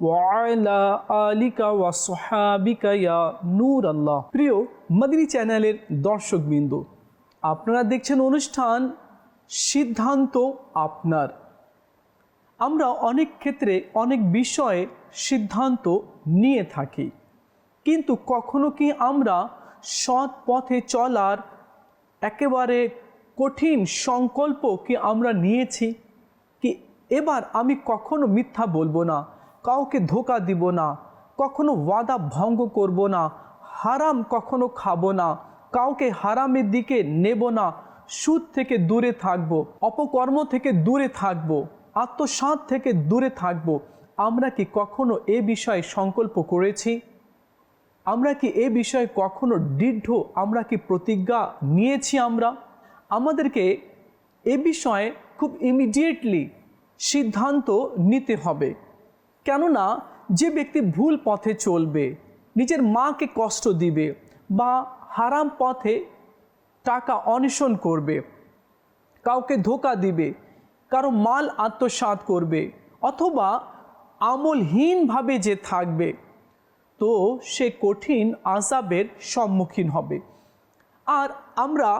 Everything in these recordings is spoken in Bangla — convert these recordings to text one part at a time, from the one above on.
ওয়ালা ওয়া ইয়া প্রিয় মাদিনী চ্যানেলের দর্শকবৃন্দ আপনারা দেখছেন অনুষ্ঠান সিদ্ধান্ত আপনার। আমরা অনেক ক্ষেত্রে অনেক বিষয়ে সিদ্ধান্ত নিয়ে থাকি, কিন্তু কখনো কি আমরা সৎ পথে চলার একেবারে কঠিন সংকল্প কি আমরা নিয়েছি? কি এবার আমি কখনো মিথ্যা বলব না। কাউকে ধোকা দিব না, কখনো ওয়াদা ভঙ্গ করব না, হারাম কখনো খাব না, কাউকে হারামের দিকে নেব না, সুদ থেকে দূরে থাকব, অপকর্ম থেকে দূরে থাকব আত্মসাত থেকে দূরে থাকব। আমরা কি কখনো এ বিষয়ে সংকল্প করেছি? আমরা কি এ বিষয়ে কখনো দৃঢ়, আমরা কি প্রতিজ্ঞা নিয়েছি আমরা? আমাদেরকে এ বিষয়ে খুব ইমিডিয়েটলি সিদ্ধান্ত নিতে হবে। কেননা যে ব্যক্তি ভুল পথে চলবে, নিজের মাকে কষ্ট দিবে বা হারাম পথে টাকা অন্বেষণ করবে, কাউকে ধোকা দিবে, কারও মাল আত্মসাৎ করবে অথবা আমলহীনভাবে যে থাকবে, তো সে কঠিন আজাবের সম্মুখীন হবে। আর আমরা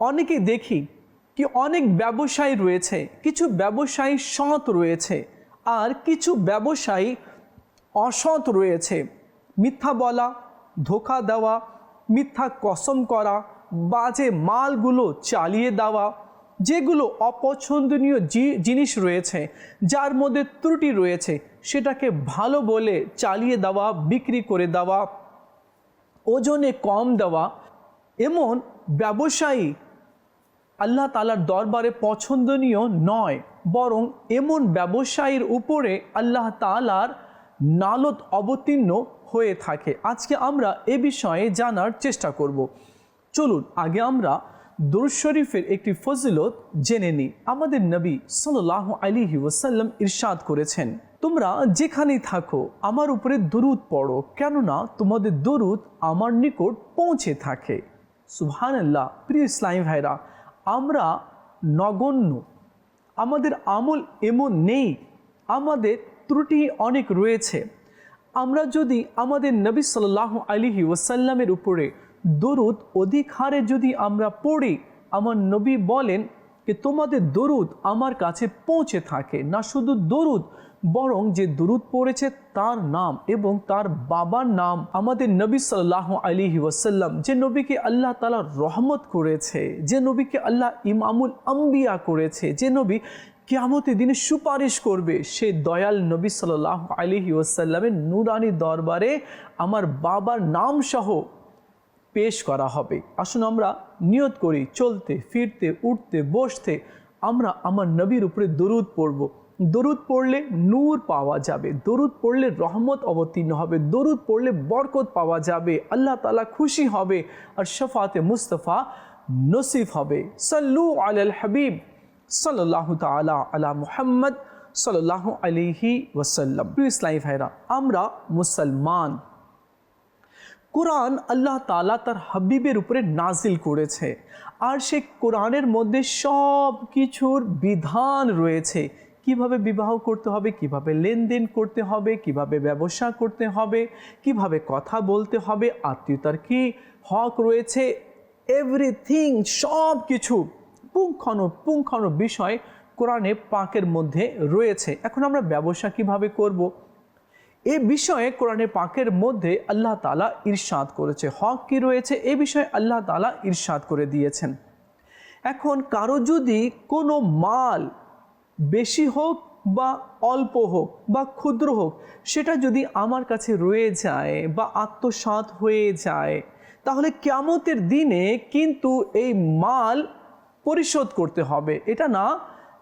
অনেকে দেখি কি অনেক ব্যবসায়ী রয়েছে, কিছু ব্যবসায়ী সৎ রয়েছে আর কিছু ব্যবসায়ী অসৎ রয়েছে। মিথ্যা বলা, ধোকা দেওয়া, মিথ্যা কসম করা, বাজে মালগুলো চালিয়ে দেওয়া, যেগুলো অপছন্দনীয় জিনিস রয়েছে, যার মধ্যে ত্রুটি রয়েছে, সেটাকে ভালো বলে চালিয়ে দেওয়া, বিক্রি করে দেওয়া, ওজনে কম দেওয়া, এমন ব্যবসায়ী আল্লাহ তালার দরবারে পছন্দনীয় নয়, বরং এমন ব্যবসায়ীর উপরে আল্লাহ তালার নালত অবতীর্ণ হয়ে থাকে। আজকে আমরা এ বিষয়ে জানার চেষ্টা করব। চলুন, আগে আমরা দুরুদ শরীফের একটি ফজিলত জেনে নিই। আমাদের নবী সাল্লাহ আলিহি ওসাল্লাম ইরশাদ করেছেন, তোমরা যেখানেই থাকো, আমার উপরে দরুদ পড়ো, কেননা তোমাদের দরুদ আমার নিকট পৌঁছে থাকে। সুবহান আল্লাহ প্রিয় ইসলামী ভাইরা আমরা নগণ্য। আমাদের আমল এমন নেই, আমাদের ত্রুটি অনেক রয়েছে। আমরা যদি আমাদের নবী সাল্লাহ আলিহি ওসাল্লামের উপরে দরুদ অধিক হারে যদি আমরা পড়ি, আমার নবী বলেন যে, তোমাদের দরুদ আমার কাছে পৌঁছে থাকে, না শুধু দরুদ বরং যে দরুদ পড়েছে তার নাম এবং তার বাবার নাম আমাদের নবী সাল্লাহ আলিহি ওয়াসাল্লাম, যে নবীকে আল্লাহ তালা রহমত করেছে, যে নবীকে আল্লাহ ইমামুল আম্বিয়া করেছে, যে নবী কেয়ামতের দিনে সুপারিশ করবে, সে দয়াল নবী সাল্লাহ আলিহি ওয়াসাল্লামের নুরানি দরবারে আমার বাবার নাম সহ পেশ করা হবে। আসুন আমরা নিয়ত করি, চলতে, ফিরতে, উঠতে, বসতে আমরা আমার নবীর উপরে দরুদ পড়ব। দরুদ পড়লে নূর পাওয়া যাবে, দরুদ পড়লে রহমত অবতীর্ণ হবে, দরুদ পড়লে বরকত পাওয়া যাবে, আল্লাহ তালা খুশি হবে আর শফাতে মুস্তফা নসিফ হবে। সাল্লু আল হাবিব সাল্লাহ তালা আলা মুহাম্মদ সাল্লাহ আলিহি ওয়াসাল্লাম। ইসলাই ভাইরা, আমরা মুসলমান। কোরআন আল্লাহ তালা তার হাবিবের উপরে নাজিল করেছে, আর সে কোরআনের মধ্যে সব কিছুর বিধান রয়েছে। কীভাবে বিবাহ করতে হবে, কীভাবে লেনদেন করতে হবে, কীভাবে ব্যবসা করতে হবে, কীভাবে কথা বলতে হবে, আত্মীয়তার কি হক রয়েছে এভরিথিং সব কিছু পুঙ্খানু পুঙ্খানু বিষয় কোরআনে পাকের মধ্যে রয়েছে। এখন আমরা ব্যবসা কীভাবে করব। এ বিষয়ে কোরআনে পাকের মধ্যে আল্লাহ তালা ইরশাদ করেছে। হক কি রয়েছে? এ বিষয়ে আল্লাহ তালা ইরশাদ করে দিয়েছেন। এখন কারও যদি কোনো মাল বেশি হোক বা অল্প হোক বা ক্ষুদ্র হোক, সেটা যদি আমার কাছে রয়ে যায় বা আত্মসাত হয়ে যায়, তাহলে কেমতের দিনে কিন্তু এই মাল পরিশোধ করতে হবে। এটা না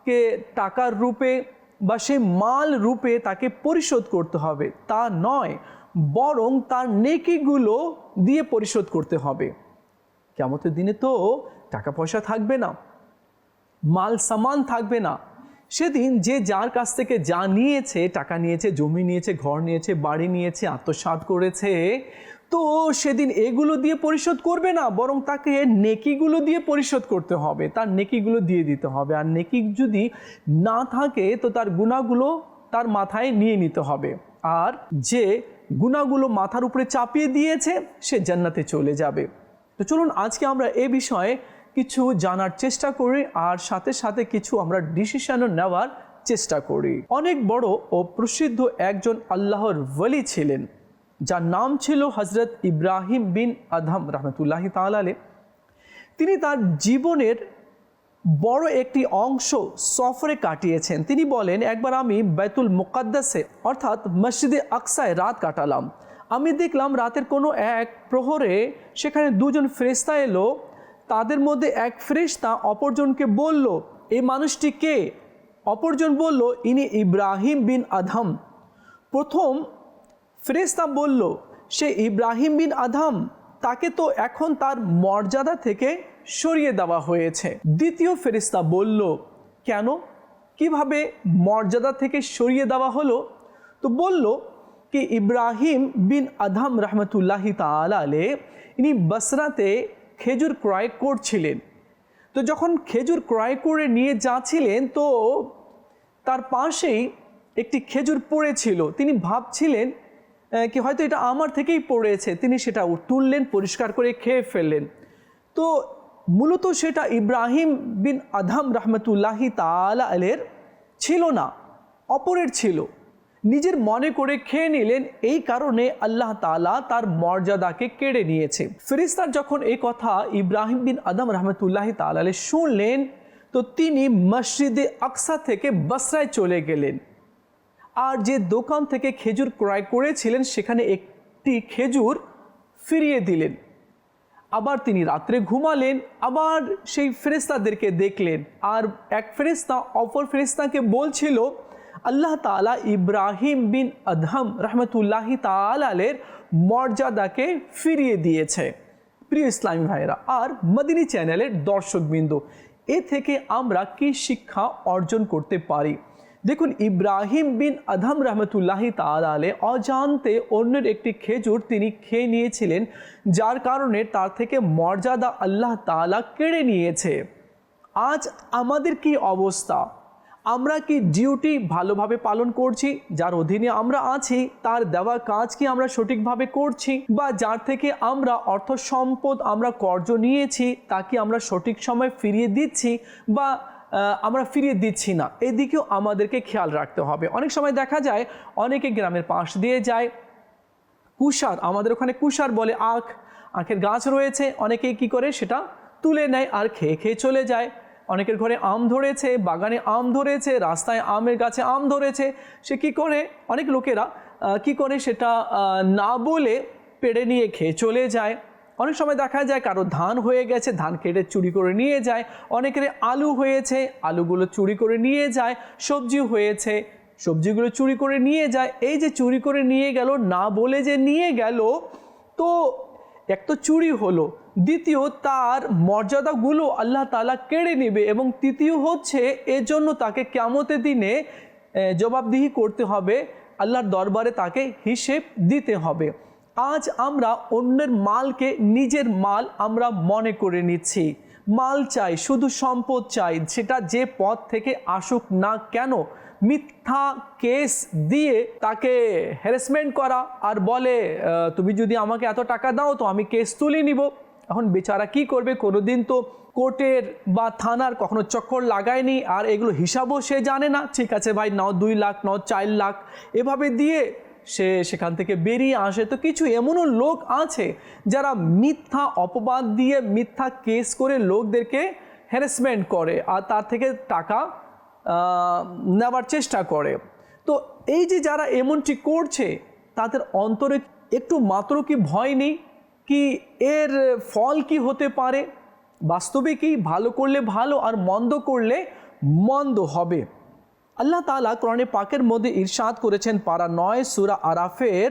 কে টাকার রূপে বা সেই মাল রূপে তাকে পরিশোধ করতে হবে, তা নয়। বরং তার নেকিগুলো দিয়ে পরিশোধ করতে হবে। কেমতের দিনে তো টাকা পয়সা থাকবে না, মাল সামান থাকবে না। সেদিন যে যার কাছ থেকে যা নিয়েছে, টাকা নিয়েছে, জমি নিয়েছে, ঘর নিয়েছে, বাড়ি নিয়েছে, আত্মসাৎ করেছে, তো সেদিন এগুলো দিয়ে পরিশোধ করবে না, বরং তাকে নেকিগুলো দিয়ে পরিশোধ করতে হবে। তার নেকিগুলো দিয়ে দিতে হবে। আর নেকি যদি না থাকে, তো তার গুণাগুলো তার মাথায় নিয়ে নিতে হবে। আর যে গুণাগুলো মাথার উপরে চাপিয়ে দিয়েছে, সে জান্নাতে চলে যাবে। তো চলুন আজকে আমরা এ বিষয়ে কিছু জানার চেষ্টা করি আর সাথে সাথে কিছু আমরা ডিসিশনও নেওয়ার চেষ্টা করি। অনেক বড় ও প্রসিদ্ধ একজন আল্লাহর ওয়ালি ছিলেন, যার নাম ছিল হজরত ইব্রাহিম বিন আদহাম রহমতুল্লাহি তালালে তিনি তার জীবনের বড় একটি অংশ সফরে কাটিয়েছেন। তিনি বলেন, একবার আমি বেতুল মুকাদ্দাসে, অর্থাৎ মসজিদে আকসায় রাত কাটালাম। আমি দেখলাম রাতের কোনো এক প্রহরে সেখানে দুজন ফেরেস্তা এলো তাদের মধ্যে এক ফেরেস্তা অপরজনকে বলল এই মানুষটি কে? অপরজন বলল, ইনি ইব্রাহিম বিন আধম প্রথম ফেরেস্তা বলল, সে ইব্রাহিম বিন আধাম তাকে তো এখন তার মর্যাদা থেকে সরিয়ে দেওয়া হয়েছে। দ্বিতীয় ফেরিস্তা বলল, কেন? কীভাবে মর্যাদা থেকে সরিয়ে দেওয়া হলো? তো বলল কি, ইব্রাহিম বিন আধাম রহমতুল্লাহি তালে ইনি বসরাতে খেজুর ক্রয় করছিলেন। তো যখন খেজুর ক্রয় করে নিয়ে যাচ্ছিলেন, তো তার পাশেই একটি খেজুর পড়েছিল। তিনি ভাবছিলেন কি হয়তো এটা আমার থেকেই পড়েছে। তিনি সেটা তুললেন, পরিষ্কার করে খেয়ে ফেললেন। তো মূলত সেটা ইব্রাহিম বিন আধাম রহমতুল্লাহি তালা আলের ছিল না, অপরের ছিল। নিজের মনে করে খেয়ে নিলেন, এই কারণে আল্লাহ তালা তার মর্যাদাকে কেড়ে নিয়েছে। ফেরিস্তার যখন এই কথা ইব্রাহিম বিন আদম রহমতুল্লাহি তালালে শুনলেন, তো তিনি মসজিদে আকসা থেকে বসরায় চলে গেলেন। আর যে দোকান থেকে খেজুর ক্রয় করেছিলেন, সেখানে একটি খেজুর ফিরিয়ে দিলেন। আবার তিনি রাত্রে ঘুমালেন, আবার সেই ফেরেস্তাদেরকে দেখলেন। আর এক ফেরেস্তা অপর ফেরেস্তাকে বলছিল আল্লাহ তালা ইব্রাহিম বিন আদহাম রহমতুল্লাহি তালের মর্যাদাকে ফিরিয়ে দিয়েছে। প্রিয় ইসলামী ভাইরা আর মদিনী চ্যানেলের দর্শকবৃন্দ, এ থেকে আমরা কি শিক্ষা অর্জন করতে পারি? দেখুন, ইব্রাহিম বিন আধম রহমতুল্লাহি তালে অজান্তে অন্যের একটি খেজুর তিনি খেয়ে নিয়েছিলেন, যার কারণে তার থেকে মর্যাদা আল্লাহ তালা কেড়ে নিয়েছে। আজ আমাদের কি অবস্থা? আমরা কি ডিউটি ভালোভাবে পালন করছি? যার অধীনে আমরা আছি, তার দেওয়া কাজ কি আমরা সঠিকভাবে করছি? বা যার থেকে আমরা অর্থ সম্পদ আমরা কর্জ নিয়েছি, তা কি আমরা সঠিক সময় ফিরিয়ে দিচ্ছি? বা আমরা ফিরিয়ে দিচ্ছি না? এদিকেও আমাদেরকে খেয়াল রাখতে হবে। অনেক সময় দেখা যায়, অনেকে গ্রামের পাশ দিয়ে যায়। কুষার, আমাদের ওখানে কুষার বলে আখ। আখের গাছ রয়েছে, অনেকে কি করে সেটা তুলে নেয় আর খেয়ে খেয়ে চলে যায়। অনেকের ঘরে আম ধরেছে, বাগানে আম ধরেছে, রাস্তায় আমের গাছে আম ধরেছে। সে কি করে? অনেক লোকেরা কি করে সেটা না বলে পেড়ে নিয়ে খেয়ে চলে যায়। অনেক সময় দেখা যায় কারও ধান হয়ে গেছে, ধান কেটে চুরি করে নিয়ে যায়। অনেকের আলু হয়েছে, আলুগুলো চুরি করে নিয়ে যায় সবজি হয়েছে, সবজিগুলো চুরি করে নিয়ে যায়। এই যে চুরি করে নিয়ে গেল, না বলে যে নিয়ে গেল, তো এক তো চুরি হলো দ্বিতীয় তার মর্যাদাগুলো আল্লাহ তালা কেড়ে নেবে এবং তৃতীয় হচ্ছে এজন্য তাকে কেমতের দিনে জবাবদিহি করতে হবে, আল্লাহর দরবারে তাকে হিসেব দিতে হবে। আজ আমরা অন্যের মালকে নিজের মাল আমরা মনে করে নিচ্ছি। মাল চাই, শুধু সম্পদ চাই, সেটা যে পথ থেকে আসুক না কেন, মিথ্যা কেস দিয়ে তাকে হ্যারাসমেন্ট করা আর বলে তুমি যদি আমাকে এত টাকা দাও তো আমি কেস তুলে নিব। এখন বেচারা কি করবে? কোনোদিন তো কোর্টের বা থানার কখনো চক্কর লাগায়নি। আর এগুলো হিসাবও সে জানে না। ঠিক আছে ভাই, নাও দুই লাখ, নাও চার লাখ। এভাবে দিয়ে সে সেখান থেকে বেরিয়ে আসে। তো কিছু এমনও লোক আছে যারা মিথ্যা অপবাদ দিয়ে মিথ্যা কেস করে লোকদেরকে হ্যারাসমেন্ট করে আর তার থেকে টাকা নেওয়ার চেষ্টা করে। তো এই যে যারা এমনটি করছে, তাদের অন্তরে একটু মাত্র কি ভয় নেই? কি এর ফল কি হতে পারে? বাস্তবে কি ভালো করলে ভালো আর মন্দ করলে মন্দ হবে। আল্লাহ তালা কোরআনে পাকের মধ্যে ইরশাদ করেছেন পারা নয় সুরা আরাফের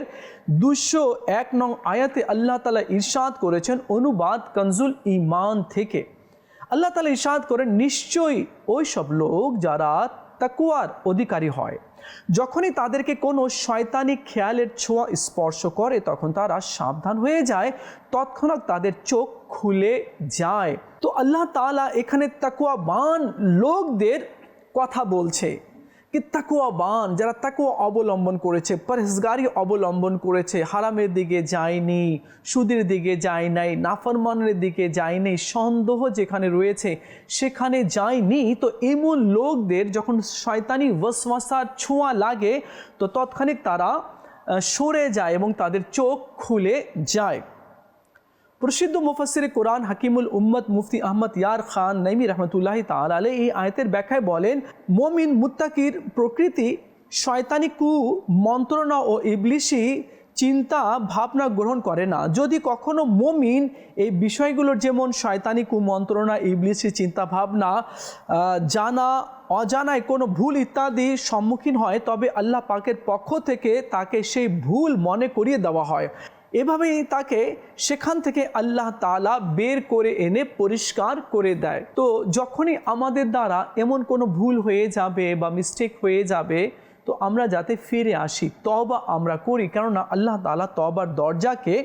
দুশো এক নং আয়াতে আল্লাহ তালা ইরশাদ করেছেন অনুবাদ কনজুল ইমান থেকে। আল্লাহ তালা ইরশাদ করেন, নিশ্চয়ই ওই সব লোক যারা তাকুয়ার অধিকারী হয়। যখনই তাদেরকে কোনো শয়তানি খেয়ালের ছোঁয়া স্পর্শ করে, তখন তারা সাবধান হয়ে যায়, তৎক্ষণাৎ তাদের চোখ খুলে যায়। তো আল্লাহ তালা এখানে তাকুয়াবান লোকদের কথা বলছে। কি তাকুয়াবান যারা তাকুয়া অবলম্বন করেছে, পরহেজগারি অবলম্বন করেছে, হারামের দিকে যায়নি সুদের দিকে যায় নাই, নাফরমানের দিকে যায়নি সন্দেহ যেখানে রয়েছে সেখানে যায়নি তো এমন লোকদের যখন শয়তানি ওয়াসওয়াসার ছোঁয়া লাগে, তো তৎক্ষণিক তারা সরে যায় এবং তাদের চোখ খুলে যায়। প্রসিদ্ধ মুফাসির কোরআন হাকিমুল উম্মত মুফতি আহমদ ইয়ার খান নাইমি রহমতুল্লাহ তালে এই আয়তের ব্যাখ্যায় বলেন, মমিন মুত্তাকির প্রকৃতি শয়তানি কু মন্ত্রণা ও ইবলিশি চিন্তা ভাবনা গ্রহণ করে না। যদি কখনো মমিন এই বিষয়গুলোর যেমন শয়তানি কুমন্ত্রণা ইবলিশি চিন্তা ভাবনা জানা, অজানায় কোনো ভুল ইত্যাদি সম্মুখীন হয়, তবে আল্লাহ পাকের পক্ষ থেকে তাকে সেই ভুল মনে করিয়ে দেওয়া হয়। এভাবেই তাকে সেখান থেকে আল্লাহ তালা বের করে এনে পরিষ্কার করে দেয়। তো যখনই আমাদের দ্বারা এমন কোনো ভুল হয়ে যাবে বা মিস্টেক হয়ে যাবে, তো আমরা যাতে ফিরে আসি তবা আমরা করি, কেননা আল্লাহ তালা তবার দরজাকে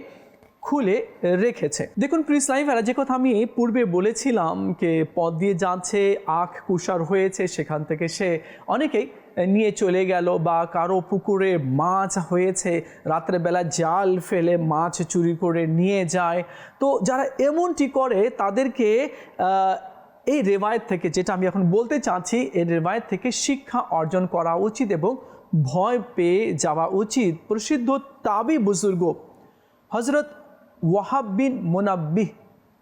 খুলে রেখেছে। দেখুন প্রিস লাইফেরা যে কথা আমি পূর্বে বলেছিলাম, কে পথ দিয়ে যাচ্ছে, আখ কুষার হয়েছে, সেখান থেকে সে অনেকেই নিয়ে চলে গেল বা কারও পুকুরে মাছ হয়েছে, রাত্রেবেলা জাল ফেলে মাছ চুরি করে নিয়ে যায়। তো যারা এমনটি করে, তাদেরকে এই রেবায়ত থেকে, যেটা আমি এখন বলতে চাচ্ছি, এই রেবায়ত থেকে শিক্ষা অর্জন করা উচিত এবং ভয় পেয়ে যাওয়া উচিত। প্রসিদ্ধ তাবি বুজুর্গ হজরত ওয়াহাব বিন মোনাব্বিহ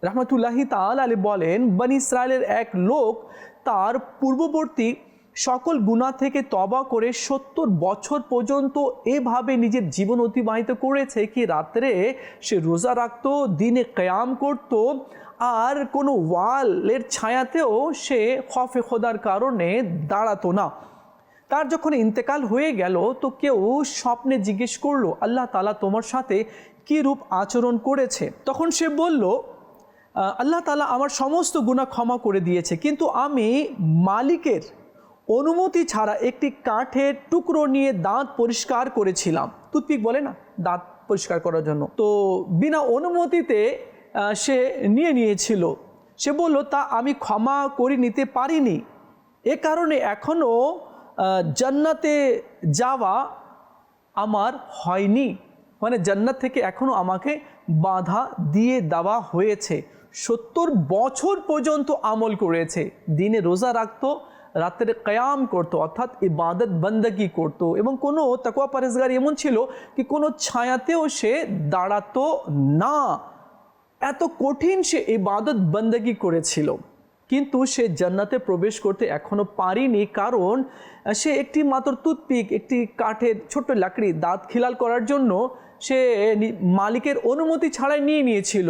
রহমতুল্লাহি তাল আলী বলেন, বনি ইসরায়েলের এক লোক তার পূর্ববর্তী সকল গুণা থেকে তবা করে সত্তর বছর পর্যন্ত এভাবে নিজের জীবন অতিবাহিত করেছে কি রাত্রে সে রোজা রাখত, দিনে কয়াম করত, আর কোনো ওয়ালের ছায়াতেও সে খফে খোদার কারণে দাঁড়াতো না। তার যখন ইন্তেকাল হয়ে গেল, তো কেউ স্বপ্নে জিজ্ঞেস করল, আল্লাহ তালা তোমার সাথে কী রূপ আচরণ করেছে? তখন সে বলল আল্লাহ তালা আমার সমস্ত গুণা ক্ষমা করে দিয়েছে, কিন্তু আমি মালিকের অনুমতি ছাড়া একটি কাঠের টুকরো নিয়ে দাঁত পরিষ্কার করেছিলাম। টুথপিক বলে না? দাঁত পরিষ্কার করার জন্য। তো বিনা অনুমতিতে সে নিয়ে নিয়েছিল। সে বলল, তা আমি ক্ষমা করে নিতে পারিনি। এ কারণে এখনও জান্নাতে যাওয়া আমার হয়নি। মানে জান্নাত থেকে এখনও আমাকে বাধা দিয়ে দেওয়া হয়েছে। সত্তর বছর পর্যন্ত আমল করেছে। দিনে রোজা রাখতো রাত্রে কয়াম করতো, অর্থাৎ ইবাদত, বন্দগি করতো এবং কোনো তাকুয়া পরেজগার এমন ছিল কি কোনো ছায়াতেও সে দাঁড়াতো না। এত কঠিন সে ইবাদত, বন্দগি করেছিল। কিন্তু সে জান্নাতে প্রবেশ করতে এখনও পারিনি কারণ সে একটি মাত্র টুথপিক, একটি কাঠের ছোট্ট লাকড়ি দাঁত খিলাল করার জন্য সে মালিকের অনুমতি ছাড়াই নিয়ে নিয়েছিল।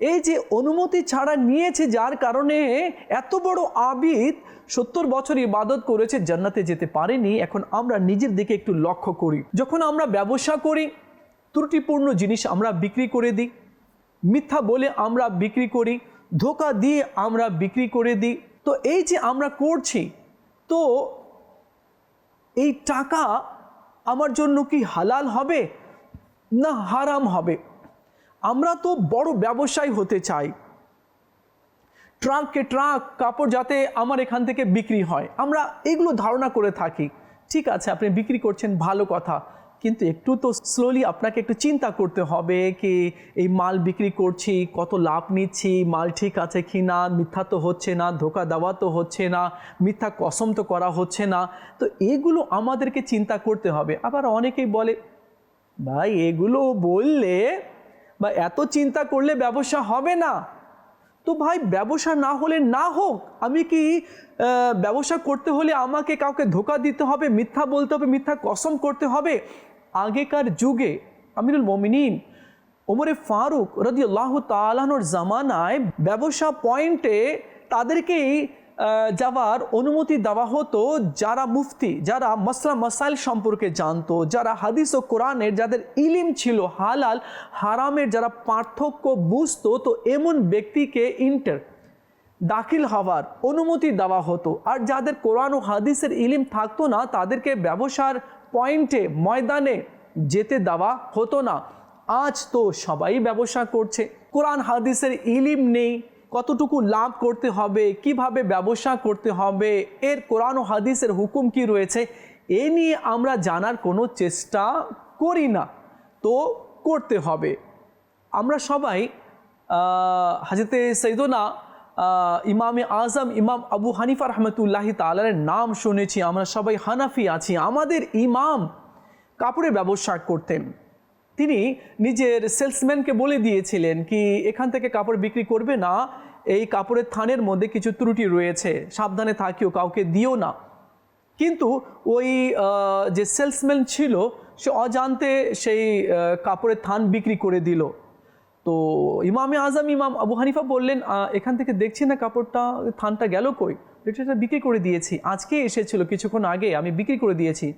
এই যে অনুমতি ছাড়া নিয়েছে যার কারণে এত বড় আবিদ সত্তর বছর ইবাদত করেছে, জান্নাতে যেতে পারেনি। এখন আমরা নিজের দিকে একটু লক্ষ্য করি। যখন আমরা ব্যবসা করি, ত্রুটিপূর্ণ জিনিস আমরা বিক্রি করে দিই। মিথ্যা বলে আমরা বিক্রি করি, ধোকা দিয়ে আমরা বিক্রি করে দিই। তো এই যে আমরা করছি, তো এই টাকা আমার জন্য কি হালাল হবে না হারাম হবে? আমরা তো বড় ব্যবসায়ী হতে চাই। ট্রাককে ট্রাক কাপড় যাতে আমার এখান থেকে বিক্রি হয়। আমরা এগুলো ধারণা করে থাকি। ঠিক আছে, আপনি বিক্রি করছেন, ভালো কথা। কিন্তু একটু তো স্লোলি আপনাকে একটু চিন্তা করতে হবে কি, এই মাল বিক্রি করছি, কত লাভ নিচ্ছি, মাল ঠিক আছে কি না মিথ্যা তো হচ্ছে না, ধোকা দেওয়া তো হচ্ছে না, মিথ্যা কসম তো করা হচ্ছে না। তো এগুলো আমাদেরকে চিন্তা করতে হবে। আবার অনেকেই বলে, ভাই, এগুলো বললে বা এত চিন্তা করলে ব্যবসা হবে না। তো ভাই, ব্যবসা না হলে না হোক, আমি কি ব্যবসা করতে হলে আমাকে কাউকে ধোকা দিতে হবে, মিথ্যা বলতে হবে, মিথ্যা কসম করতে হবে? আগেকার যুগে, আমিরুল মমিনিন, ওমরে ফারুক রদিউল্লাহ তালানোর জামানায় ব্যবসা পয়েন্টে তাদেরকেই যাওয়ার অনুমতি দেওয়া হতো যারা মুফতি, যারা মসলা মসাইল সম্পর্কে জানতো, যারা হাদিস ও কোরআনের যাদের ইলিম ছিল হালাল, হারামের যারা পার্থক্য বুঝতো, তো এমন ব্যক্তিকে ইন্টার দাখিল হওয়ার অনুমতি দেওয়া হতো। আর যাদের কোরআন ও হাদিসের ইলিম থাকতো না, তাদেরকে ব্যবসার পয়েন্টে, ময়দানে যেতে দেওয়া হতো না। আজ তো সবাই ব্যবসা করছে। কোরআন, হাদিসের ইলিম নেই। কতটুকু লাভ করতে হবে, কীভাবে ব্যবসা করতে হবে, এর কোরআন ও হাদিসের হুকুম কি রয়েছে, এ নিয়ে আমরা জানার কোনো চেষ্টা করি না। তো করতে হবে। আমরা সবাই হাজরতে সৈদনা ইমামে আজম, ইমাম আবু হানিফা রহমতুল্লাহি তালের নাম শুনেছি, আমরা সবাই হানাফি আছি, আমাদের ইমাম কাপড়ের ব্যবসা করতেন। তিনি নিজের সেলসম্যানকে বলে দিয়েছিলেন কি, এখান থেকে কাপড় বিক্রি করবে না, এই কাপড়ের থানের মধ্যে কিছু ত্রুটি রয়েছে, সাবধানে থাকিও, কাউকে দিও না। কিন্তু ওই যে সেলসম্যান ছিল, সে অজান্তে সেই কাপড়ের থান বিক্রি করে দিল। তো ইমামে আজম, ইমাম আবু হানিফা বললেন এখান থেকে দেখছি না কাপড়টা, থানটা গেল কই? এটা বিক্রি করে দিয়েছি আজকে এসেছিল, কিছুক্ষণ আগে আমি বিক্রি করে দিয়েছি।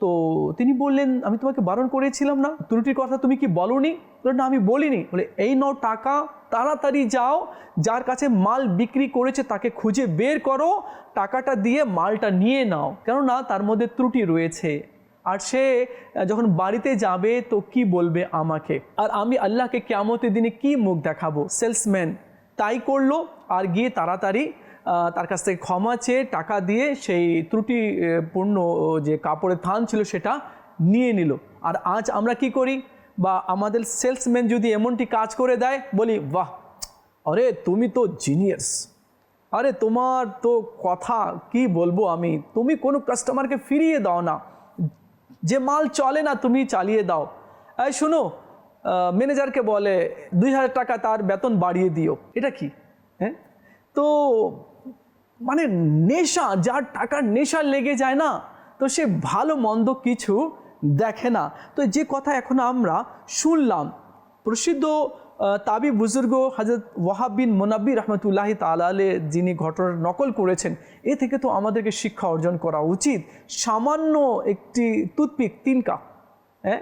তো তিনি বললেন, আমি তোমাকে বারণ করেছিলাম না? ত্রুটির কথা তুমি কি বলনি? না, আমি বলিনি। বলে, এই নাও টাকা, তাড়াতাড়ি যাও, যার কাছে মাল বিক্রি করেছে তাকে খুঁজে বের করো, টাকাটা দিয়ে মালটা নিয়ে নাও। কেননা তার মধ্যে ত্রুটি রয়েছে। আর সে যখন বাড়িতে যাবে তো কি বলবে আমাকে? আর আমি আল্লাহকে কেমতের দিনে কি মুখ দেখাবো? সেলসম্যান তাই করল, আর গিয়ে তাড়াতাড়ি তার কাছ থেকে ক্ষমা চেয়ে টাকা দিয়ে সেই ত্রুটিপূর্ণ যে কাপড়ের থান ছিল সেটা নিয়ে নিল। আর আজ আমরা কি করি? বা আমাদের সেলসম্যান যদি এমনটি কাজ করে দেয়, বলি, বাহ, আরে তুমি তো জিনিয়াস আরে তোমার তো কথা, কি বলব আমি? তুমি কোনো কাস্টমারকে ফিরিয়ে দাও না। যে মাল চলে না, তুমি চালিয়ে দাও। এই শোনো ম্যানেজারকে বলে, দুই হাজার টাকা তার বেতন বাড়িয়ে দিও। এটা কি? হ্যাঁ? তো মানে নেশা, যার টাকার নেশা লেগে যায় না, তো সে ভালো মন্দ কিছু দেখে না। তো যে কথা এখন আমরা শুনলাম, প্রসিদ্ধ তাবি বুজুর্গ হজরত ওয়াহাব বিন মোনাব্বি রহমতুল্লাহি তালালে যিনি ঘটনার নকল করেছেন, এ থেকে তো আমাদেরকে শিক্ষা অর্জন করা উচিত। সামান্য একটি টুথপিক তিনকা হ্যাঁ?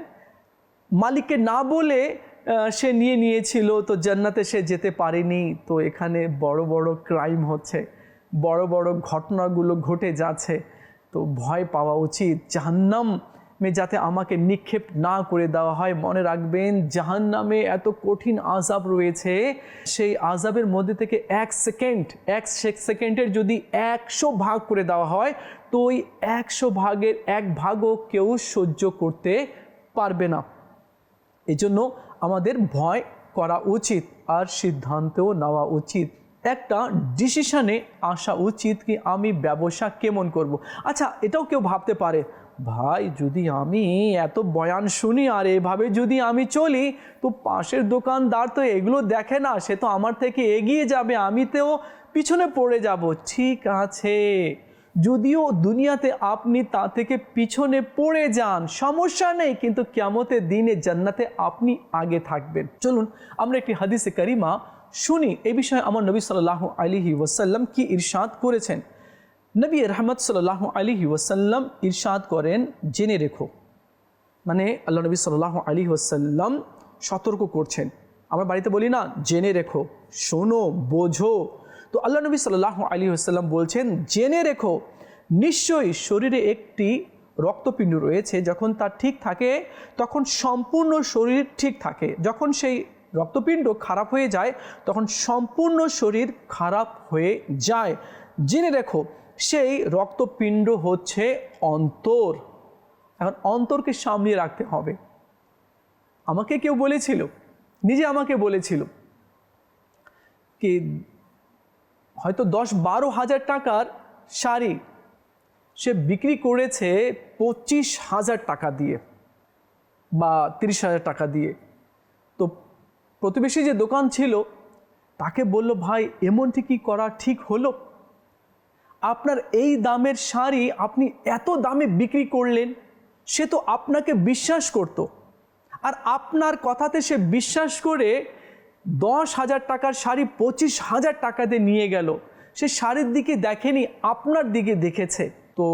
মালিককে না বলে সে নিয়ে নিয়েছিল, তো জান্নাতে সে যেতে পারেনি, তো এখানে বড় বড় ক্রাইম হচ্ছে। বড় বড় ঘটনাগুলো ঘটে যাচ্ছে। তো ভয় পাওয়া উচিত। জাহান্নাম মে যাতে আমাকে নিক্ষেপ না করে দেওয়া হয়। মনে রাখবেন, জাহান্নামে এত কঠিন আজাব রয়েছে। সেই আজাবের মধ্যে থেকে এক সেকেন্ড, এক সেকেন্ডের যদি একশো ভাগ করে দেওয়া হয়, তো ওই একশো ভাগের এক ভাগও কেউ সহ্য করতে পারবে না। এজন্য আমাদের ভয় করা উচিত আর সিদ্ধান্তও নেওয়া উচিত। একটা ডিসিশনে আসা উচিত কি আমি ব্যবসা কেমন করব। আচ্ছা এটাও কেউ ভাবতে পারে, ভাই, যদি আমি এত বয়ান শুনি আর এভাবে যদি আমি চলি, তো পাশের দোকানদার তো এগুলো দেখে না, সে তো আমার থেকে এগিয়ে যাবে, আমি তো পিছনে পড়ে যাব ঠিক আছে, যদিও দুনিয়াতে আপনি তা থেকে পিছনে পড়ে যান, সমস্যা নেই, কিন্তু কেমতের দিনে জান্নাতে আপনি আগে থাকবেন চলুন, আমরা একটি হাদিসে করিমা শুনি, এ বিষয়ে আমার নবী সাল্লাহ আলিহি ওয়াসাল্লাম কি ইরশাদ করেছেন? নবী রহমত সাল্লাহ আলিহি ওয়াসাল্লাম ইরশাদ করেন, জেনে রেখো। মানে আল্লাহ নবী সাল্লাহ আলী ওয়াসাল্লাম সতর্ক করছেন। আমরা বাড়িতে বলি না, জেনে রেখো, শোনো, বোঝো। তো আল্লাহ নবী সাল্লাহ আলী আসাল্লাম বলছেন, জেনে রেখো, নিশ্চয়ই শরীরে একটি রক্তপিণ্ড রয়েছে, যখন তার ঠিক থাকে, তখন সম্পূর্ণ শরীর ঠিক থাকে। যখন সেই রক্তপিণ্ড খারাপ হয়ে যায়, তখন সম্পূর্ণ শরীর খারাপ হয়ে যায়। জেনে রেখো, সেই রক্তপিণ্ড হচ্ছে অন্তর। এখন অন্তরকে সামলিয়ে রাখতে হবে। আমাকে কেউ বলেছিল, নিজে আমাকে বলেছিল কি, হয়তো দশ বারো হাজার টাকার শাড়ি সে বিক্রি করেছে পঁচিশ হাজার টাকা দিয়ে বা তিরিশ হাজার টাকা দিয়ে। তো প্রতিবেশী যে দোকান ছিল, তাকে বলল, ভাই, এমনটি কি করা ঠিক হলো? আপনার এই দামের শাড়ি আপনি এত দামে বিক্রি করলেন, সে তো আপনাকে বিশ্বাস করত। আর আপনার কথাতে সে বিশ্বাস করে দশ হাজার টাকার শাড়ি পঁচিশ হাজার টাকাতে নিয়ে গেল। সে শাড়ির দিকে দেখেনি, আপনার দিকে দেখেছে। তো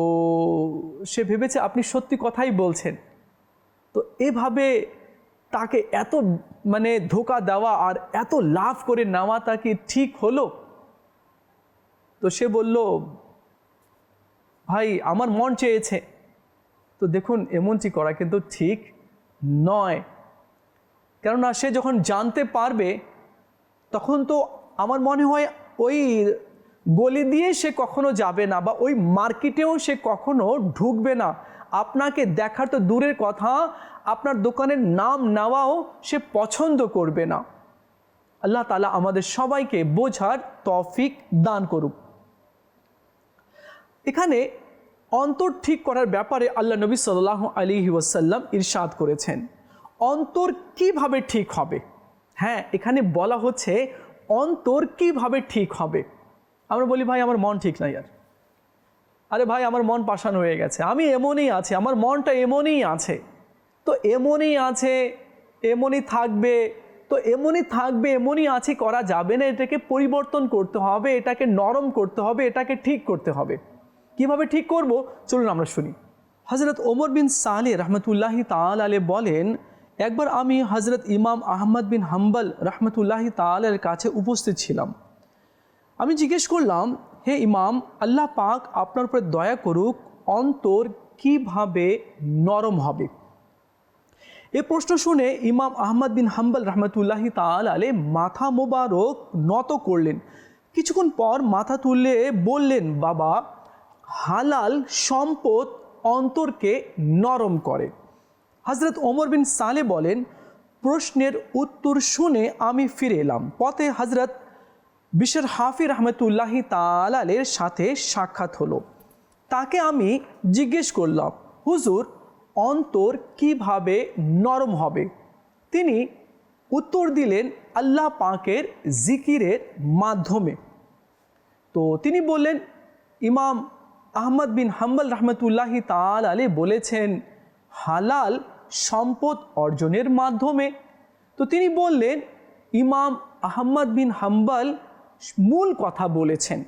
সে ভেবেছে আপনি সত্যি কথাই বলছেন। তো এভাবে তাকে এত মানে ধোকা দেওয়া আর এত লাভ করে নেওয়া তাকে ঠিক হলো? তো সে বলল, ভাই, আমার মন চেয়েছে। তো দেখুন এমনটি করা কিন্তু ঠিক নয়। কেননা সে যখন জানতে পারবে, তখন তো আমার মনে হয় ওই গলি দিয়ে সে কখনো যাবে না বা ওই মার্কেটেও সে কখনো ঢুকবে না। আপনাকে দেখার তো দূরের কথা, আপনার দোকানের নাম নেওয়াও সে পছন্দ করবে না। আল্লাহ তালা আমাদের সবাইকে বোঝার তফিক দান করুক। এখানে অন্তর ঠিক করার ব্যাপারে আল্লাহ নবী সাল্লাহ আলী ওয়াসাল্লাম ইরশাদ করেছেন। অন্তর কীভাবে ঠিক হবে? হ্যাঁ এখানে বলা হচ্ছে অন্তর কীভাবে ঠিক হবে? আমরা বলি, ভাই, আমার মন ঠিক নাই আর। আরে ভাই, আমার মন পাশান হয়ে গেছে। আমি এমনই আছি, আমার মনটা এমনই আছে। তো এমনই আছে, এমনই থাকবে, তো এমনই থাকবে, এমনই আছে করা যাবে না। এটাকে পরিবর্তন করতে হবে, এটাকে নরম করতে হবে, এটাকে ঠিক করতে হবে। কীভাবে ঠিক করব? চলুন আমরা শুনি। হজরত ওমর বিন সালে রহমতুল্লাহি তাল আলে বলেন, একবার আমি হজরত ইমাম আহমদ বিন হাম্বল রহমতুল্লাহি তালের কাছে উপস্থিত ছিলাম। আমি জিজ্ঞেস করলাম হে ইমাম, আল্লাহ পাক আপনার উপরে দয়া করুক, অন্তর কীভাবে নরম হবে? এ প্রশ্ন শুনে ইমাম আহমদ বিন হাম্বল রহমতুল্লাহি তাল আলে মাথা মোবারক নত করলেন। কিছুক্ষণ পর মাথা তুললে বললেন, বাবা, হালাল সম্পদ অন্তরকে নরম করে। হজরত ওমর বিন সালে বলেন, প্রশ্নের উত্তর শুনে আমি ফিরে এলাম। পথে হজরত বিশের হাফি রহমতুল্লাহি তালালের সাথে সাক্ষাৎ হলো। তাকে আমি জিজ্ঞেস করলাম, হুজুর, অন্তর কীভাবে নরম হবে? তিনি উত্তর দিলেন, আল্লাহ পাকের জিকিরের মাধ্যমে। তো তিনি বললেন, ইমাম আহমদ বিন হাম্বল রহমতুল্লাহি তাল আলী বলেছেন, হালাল সম্পদ অর্জনের মাধ্যমে। তো তিনি বললেন, ইমাম আহম্মদ বিন হাম্বল মূল কথা বলেছেন।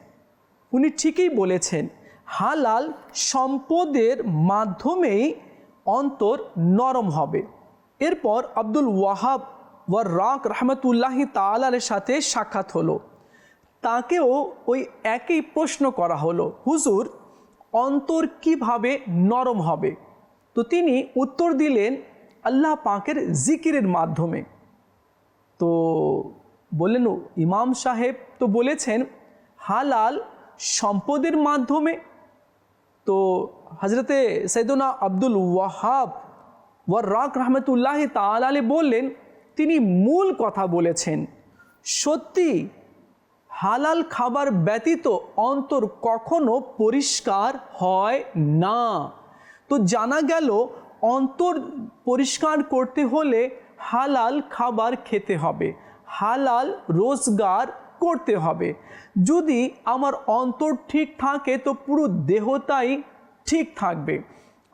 উনি ঠিকই বলেছেন, হালাল সম্পদের মাধ্যমেই অন্তর নরম হবে। এরপর আব্দুল ওয়াহাব ওয়ার রাক রহমতুল্লাহি তালার সাথে সাক্ষাৎ হলো। তাকেও ওই একই প্রশ্ন করা হলো, হুজুর, অন্তর কীভাবে নরম হবে? তো তিনি উত্তর দিলেন, আল্লাহ পাকের জিকিরের মাধ্যমে। তো বললেন ইমাম সাহেব তো বলেছেন হালাল সম্পদের মাধ্যমে। তো হজরতে সৈদুনা আব্দুল ওয়াহাব ওয়ার রাক রহমতুল্লাহ তালে বললেন, তিনি মূল কথা বলেছেন। সত্যি, হালাল খাবার ব্যতীত অন্তর কখনো পরিষ্কার হয় না। তো জানা গেল, অন্তর পরিষ্কার করতে হলে হালাল খাবার খেতে হবে। হালাল রোজগার করতে হবে। যদি আমার অন্তর ঠিক থাকে, তো পুরো দেহটাই ঠিক থাকবে।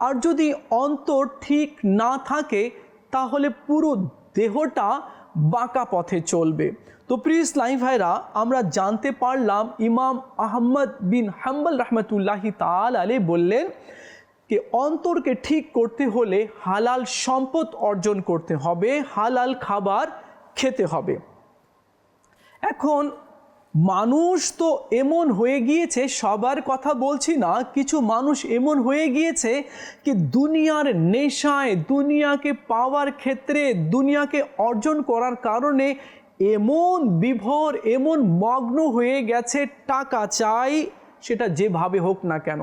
আর যদি অন্তর ঠিক না থাকে, তাহলে পুরো দেহটা বাঁকা পথে চলবে। তো প্রিয় ইসলাম ভাইরা, আমরা জানতে পারলাম ইমাম আহম্মদ বিন হাম্বল রহমতুল্লাহি তাল আলী বললেন যে, অন্তরকে ঠিক করতে হলে হালাল সম্পদ অর্জন করতে হবে। হালাল খাবার খেতে হবে। এখন মানুষ তো এমন হয়ে গিয়েছে, সবার কথা বলছি না, কিছু মানুষ এমন হয়ে গিয়েছে কি দুনিয়ার নেশায়, দুনিয়াকে পাওয়ার ক্ষেত্রে, দুনিয়াকে অর্জন করার কারণে এমন বিভোর, এমন মগ্ন হয়ে গেছে, টাকা চাই, সেটা যেভাবে হোক না কেন।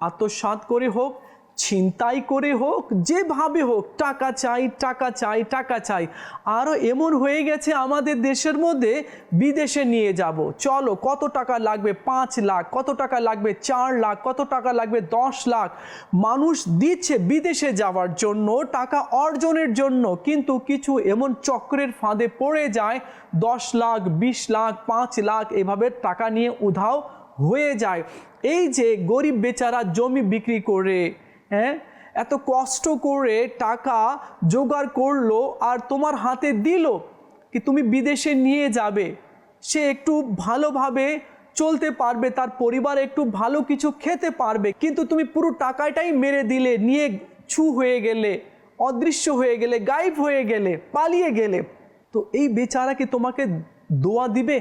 আত্মসাত করে হোক ছিনতাই করে হোক, যেভাবে হোক, টাকা চাই টাকা চাই টাকা চাই। আরও এমন হয়ে গেছে আমাদের দেশের মধ্যে, বিদেশে নিয়ে যাব। চলো, কত টাকা লাগবে? পাঁচ লাখ। কত টাকা লাগবে? চার লাখ। কত টাকা লাগবে? দশ লাখ। মানুষ দিচ্ছে বিদেশে যাওয়ার জন্য, টাকা অর্জনের জন্য, কিন্তু কিছু এমন চক্রের ফাঁদে পড়ে যায়, দশ লাখ, বিশ লাখ, পাঁচ লাখ, এভাবে টাকা নিয়ে উধাও হয়ে যায়। এই যে গরিব বেচারা জমি বিক্রি করে হ্যাঁ? এত কষ্ট করে টাকা জোগাড় করল আর তোমার হাতে দিল কি তুমি বিদেশে নিয়ে যাবে। সে একটু ভালোভাবে চলতে পারবে, তার পরিবার একটু ভালো কিছু খেতে পারবে, কিন্তু তুমি পুরো টাকাটাই মেরে দিলে, নিয়ে ছু হয়ে গেলে, অদৃশ্য হয়ে গেলে, গায়েব হয়ে গেলে, পালিয়ে গেলে। তো এই বেচারা কি তোমাকে দোয়া দিবে?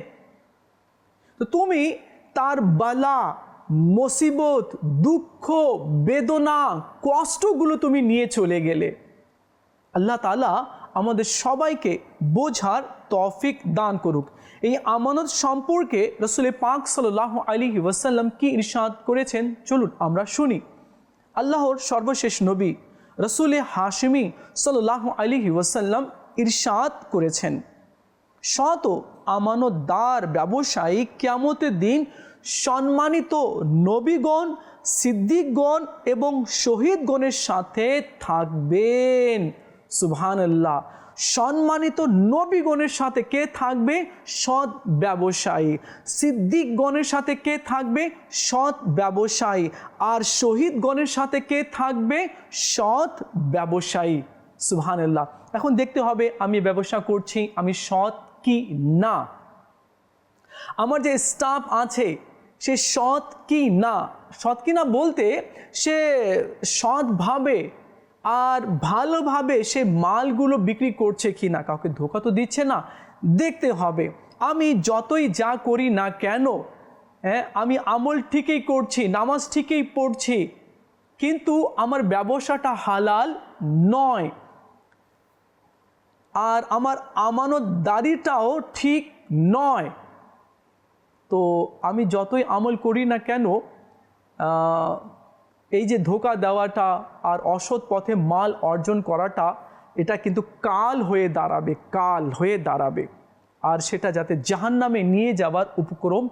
তো তুমি তার বালা মুসিবত, দুঃখ, বেদনা, কষ্টগুলো তুমি নিয়ে চলে গেলে। আল্লাহ তালা আমাদের সবাইকে বোঝার তৌফিক দান করুক। এই আমানত সম্পর্কে রসুল পাক সাল্লাহ আলী ওয়াসাল্লাম কি ইরশাদ করেছেন? চলুন আমরা শুনি। আল্লাহর সর্বশেষ নবী রসুল হাশমি সাল্লাহ আলী ওয়াসাল্লাম ইরশাদ করেছেন। শত আমানতদার, ব্যবসায়ী কেমতের দিন সম্মানিত নবীগণ, সিদ্দিকগণ এবং শহীদগণের সাথে থাকবেন। সুবহানাল্লাহ। সম্মানিত নবীগণের সাথে কে থাকবে? সৎ ব্যবসায়ী। সিদ্দিকগণের সাথে কে থাকবে? সৎ ব্যবসায়ী। আর শহীদগণের সাথে কে থাকবে? সৎ ব্যবসায়ী। সুবহানাল্লাহ। এখন দেখতে হবে, আমি ব্যবসা করছি, আমি সৎ কি না? আমার যে স্টাফ আছে সে সৎ কি না? সৎ কি না বলতে সে সৎভাবে আর ভালোভাবে সে মালগুলো বিক্রি করছে কি না? কাউকে ধোকা তো দিচ্ছে না। দেখতে হবে, আমি যতই যা করি না কেন হ্যাঁ আমি আমল ঠিকই করছি, নামাজ ঠিকই পড়ছি, কিন্তু আমার ব্যবসাটা হালাল নয়। আর আমার আমানত আমানতদারিটাও ঠিক নয়। তো আমি যতই আমল করি না কেন এই যে ধোকা দেওয়াটা আর অসৎ পথে মাল অর্জন করাটা, এটা কিন্তু কাল হয়ে দাঁড়াবে, কাল হয়ে দাঁড়াবে। আর সেটা যাতে জাহান্নামে নিয়ে যাওয়ার উপক্রম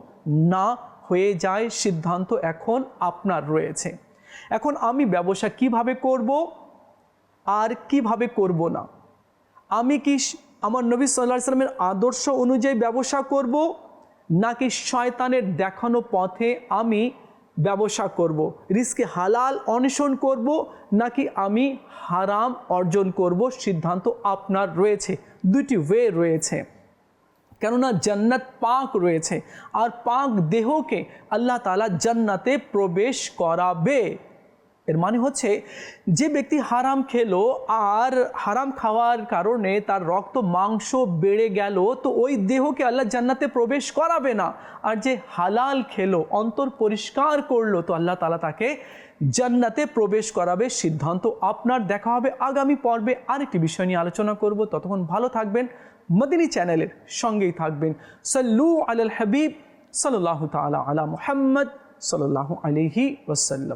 না হয়ে যায়, সিদ্ধান্ত এখন আপনার রয়েছে। এখন আমি ব্যবসা কীভাবে করব আর কীভাবে করব না? আমি কি আমার নবী সাল্লাহ সাল্লামের আদর্শ অনুযায়ী ব্যবসা করব নাকি শয়তানের দেখানো পথে আমি ব্যবসা করব? রিস্কে হালাল অন্বেষণ করব নাকি আমি হারাম অর্জন করব? সিদ্ধান্ত আপনার রয়েছে। দুটি ওয়ে রয়েছে। কেননা জান্নাত পাক রয়েছে। আর পাক দেহকে আল্লাহ তালা জান্নাতে প্রবেশ করাবে। এর মানে হচ্ছে যে ব্যক্তি হারাম খেলো আর হারাম খাওয়ার কারণে তার রক্ত, মাংস বেড়ে গেল, তো ওই দেহকে আল্লাহ জান্নাতে প্রবেশ করাবে না। আর যে হালাল খেলো, অন্তর পরিষ্কার করল, তো আল্লাহ তালা তাকে জান্নাতে প্রবেশ করাবে সিদ্ধান্ত আপনার। দেখা হবে আগামী পর্বে আরেকটি বিষয় নিয়ে আলোচনা করব। ততক্ষণ ভালো থাকবেন, মদিনী চ্যানেলের সঙ্গেই থাকবেন। সাল্লু আলাল হাবিব সাল্লাহ তালা আলা মুহাম্মদ সাল্লাহ আলহি ওয়াসাল্লাম।